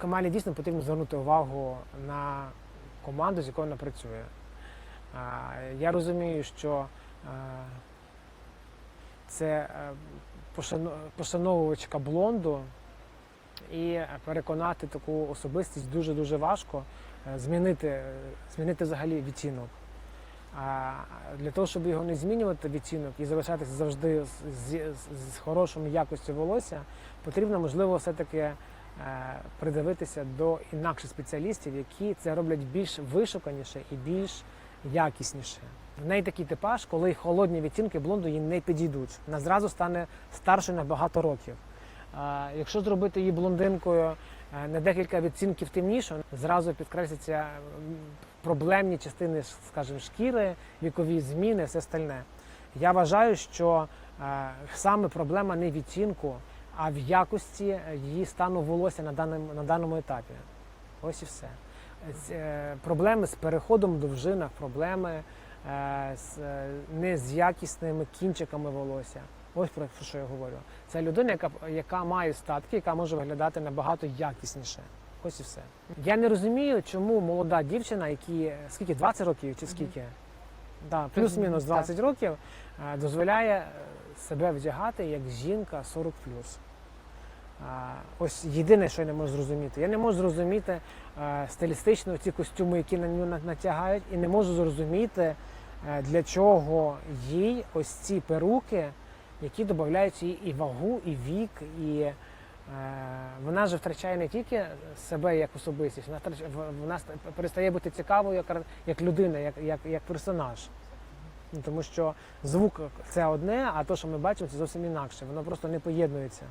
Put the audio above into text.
команді дійсно потрібно звернути увагу на команду, з якою вона працює. Я розумію, що це е, пошановувачка блонду, і переконати таку особистість дуже-дуже важко е, змінити, змінити взагалі відтінок. А для того, щоб його не змінювати відтінок і залишатися завжди з, з, з- хорошою якістю волосся, потрібно, можливо, все-таки придивитися до інакших спеціалістів, які це роблять більш вишуканіше і більш якісніше. В неї такий типаж, коли холодні відтінки блонду їй не підійдуть. Вона зразу стане старшою на багато років. Якщо зробити її блондинкою е, на декілька відцінків темнішою, зразу підкреслиться проблемні частини, скажімо, шкіри, вікові зміни, все остальне. Я вважаю, що е, саме проблема не відтінку, а в якості її стану волосся на даному, на даному етапі. Ось і все. Е, Проблеми з переходом в довжинах, проблеми е, з, е, не з якісними кінчиками волосся. Ось про що я говорю. Це людина, яка, яка має статки, яка може виглядати набагато якісніше. Ось і все. Я не розумію, чому молода дівчина, які е, скільки 20 років чи скільки, да, плюс-мінус Так. 20 років, е, дозволяє е, себе вдягати як жінка 40 А, Ось єдине, що я не можу зрозуміти. Я не можу зрозуміти е, стилістично ці костюми, які на нього натягають, і не можу зрозуміти, е, для чого їй ось ці перуки, які додають їй і вагу, і вік, і е, вона ж втрачає не тільки себе як особистість, вона втрач- в- вона перестає бути цікавою як, як людина, як, як, як персонаж. Ну, Тому що звук це одне, а те, що ми бачимо, це зовсім інакше. Воно просто не поєднується.